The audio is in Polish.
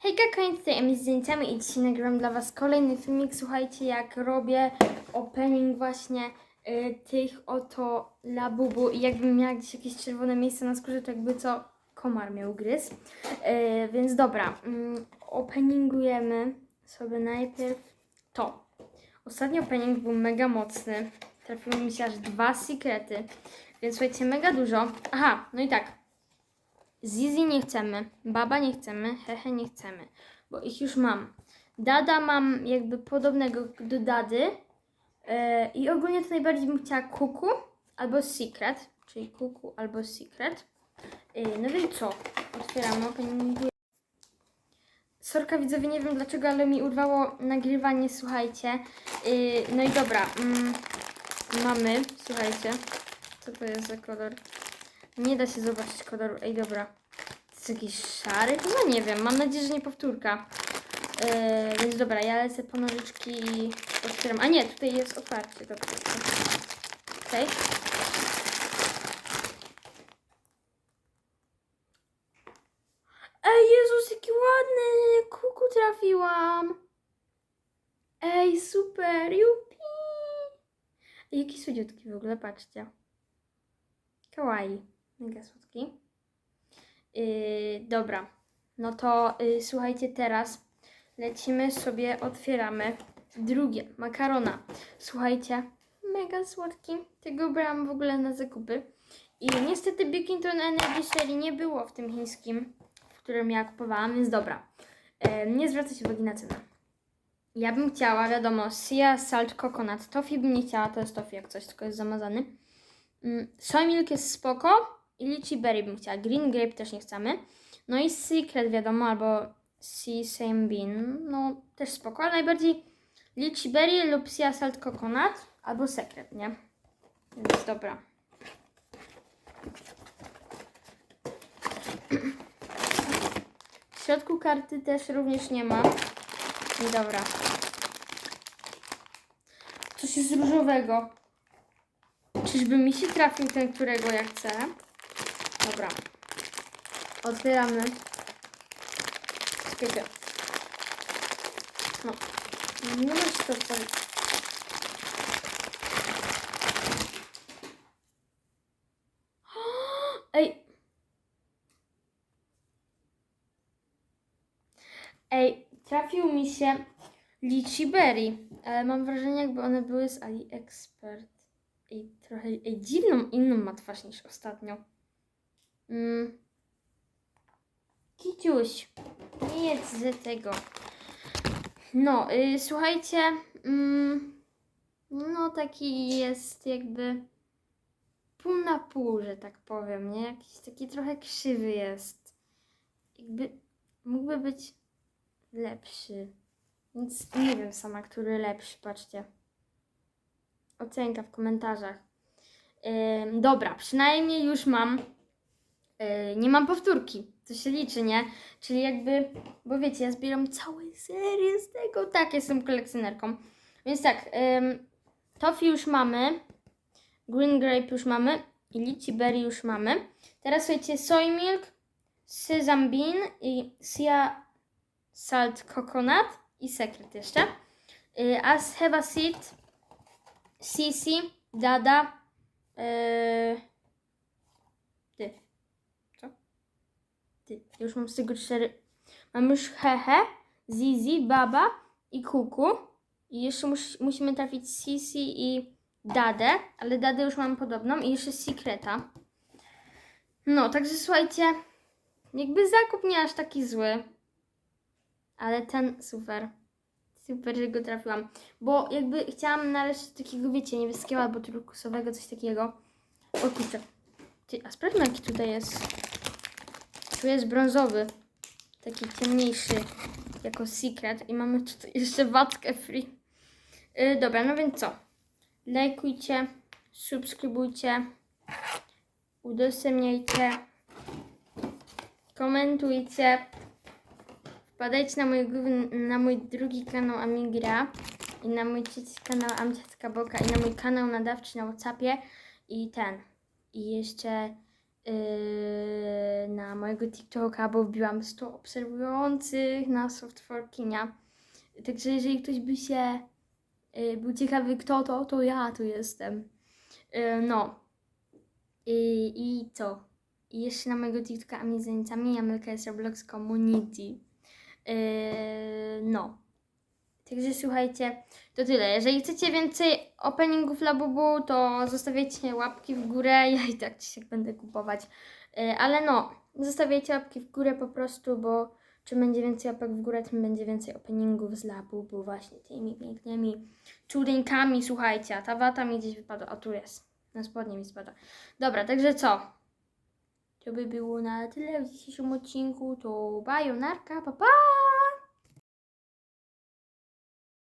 Hejka, koniec tej emisji z zdjęciami i dzisiaj nagrywam dla Was kolejny filmik. Słuchajcie, jak robię opening właśnie y, tych oto labubu i jakbym miała gdzieś jakieś czerwone miejsce na skórze, to jakby co komar miał gryz. Y, więc dobra, mm, openingujemy sobie najpierw to. Ostatni opening był mega mocny. Trafiły mi się aż dwa sekrety. Więc słuchajcie, mega dużo. Aha, no i tak. Zizi nie chcemy, Baba nie chcemy, Hehe nie chcemy, bo ich już mam. Dada mam jakby podobnego do Dady e, i ogólnie to najbardziej bym chciała Kuku albo Secret, czyli Kuku albo Secret. E, no więc co? Otwieramy, openinguję. Sorka widzowie, nie wiem dlaczego, ale mi urwało nagrywanie, słuchajcie. E, no i dobra, mm, mamy, słuchajcie, co to jest za kolor? Nie da się zobaczyć koloru. Ej, dobra. To jest jakiś szary? Chyba nie wiem. Mam nadzieję, że nie powtórka. Yy, więc dobra, ja lecę po nożyczki i otwieram. A nie, tutaj jest otwarcie. Dobra. Okej. Ej, Jezus, jaki ładny! Kuku trafiłam! Ej, super! Jupi! Jaki słodziutki w ogóle, patrzcie. Kawaii. Mega słodki. Yy, dobra. No to yy, słuchajcie, teraz lecimy sobie, otwieramy drugie makarona. Słuchajcie, mega słodki. Tego brałam w ogóle na zakupy. I niestety Bikington Energy Serii nie było w tym chińskim, w którym ja kupowałam, więc dobra. Yy, nie zwracać uwagi na cenę. Ja bym chciała, wiadomo, Sia Salt Coconut. Toffee bym nie chciała, to jest toffee jak coś, tylko jest zamazany. Mm, Soy Milk jest spoko i Litchi Berry bym chciała. Green Grape też nie chcemy. No i Secret wiadomo, albo Sea Same Bean, no też spoko, ale najbardziej Litchi Berry lub Sea Salt Coconut albo Secret, nie? Więc dobra. W środku karty też również nie ma. I dobra. Coś jest różowego. Czyżby mi się trafił ten, którego ja chcę? Dobra. Otwieramy. Czekajcie. No. Nie masz to wstawić. Ej. Ej, trafił mi się Litchi Berry, ale mam wrażenie, jakby one były z AliExpert. Ej, trochę ej, dziwną, inną ma twarz niż ostatnio. Mm. Kiciuś, nie jedz z tego. No, y, słuchajcie, mm, no taki jest jakby pół na pół, że tak powiem, nie? Jakiś taki trochę krzywy jest. Jakby mógłby być lepszy. Więc nie wiem sama, który lepszy, patrzcie. Ocenka w komentarzach. Ym, dobra, przynajmniej już mam. Yy, nie mam powtórki. To się liczy, nie? Czyli jakby, bo wiecie, ja zbieram całe serię z tego. Tak, jestem kolekcjonerką. Więc tak, ym, Toffee już mamy. Green Grape już mamy. I Litchi Berry już mamy. Teraz słuchajcie, Soy Milk, Sesame Bean i Sea Salt Coconut i Secret jeszcze. Yy, As Have a Sisi, Dada, yy... ty. Ty. Już mam z tego cztery. Mam już Hehe, Zizi, Baba i Kuku. I jeszcze mus, musimy trafić Sisi i Dadę, ale Dadę już mam podobną i jeszcze Secreta. No, także słuchajcie, jakby zakup nie aż taki zły, ale ten super. Super, że go trafiłam. Bo jakby chciałam nareszcie takiego, wiecie, niebieskiego albo turkusowego, coś takiego. O kurczę. A sprawdźmy jaki tutaj jest. Tu jest brązowy. Taki ciemniejszy. Jako secret. I mamy tutaj jeszcze watkę free. Yy, dobra, no więc co? Lajkujcie, subskrybujcie, udostępniajcie, komentujcie. Wpadajcie na mój, na mój drugi kanał Amigra i na mój trzeci kanał Amciacka Boka i na mój kanał nadawczy na Whatsappie i ten. I jeszcze yy, na mojego TikToka, bo wbiłam 100 obserwujących na Softforkinia. Także jeżeli ktoś by się yy, był ciekawy kto to, to ja tu jestem. Yy, no. I, I co? I jeszcze na mojego TikToka Amizeńcami Amelka jest Roblox Community. Yy, no. Także słuchajcie, to tyle. Jeżeli chcecie więcej openingów Labubu, to zostawiajcie łapki w górę. Ja i tak dzisiaj będę kupować. Yy, ale no, zostawiajcie łapki w górę po prostu, bo czym będzie więcej łapek w górę, tym będzie więcej openingów z Labubu. Właśnie tymi pięknymi czudeńkami. Słuchajcie, a ta wata mi gdzieś wypadła. A tu jest. Na spodnie mi spada. Dobra, także co? To by było na tyle w dzisiejszym odcinku. To bajonarka, pa pa!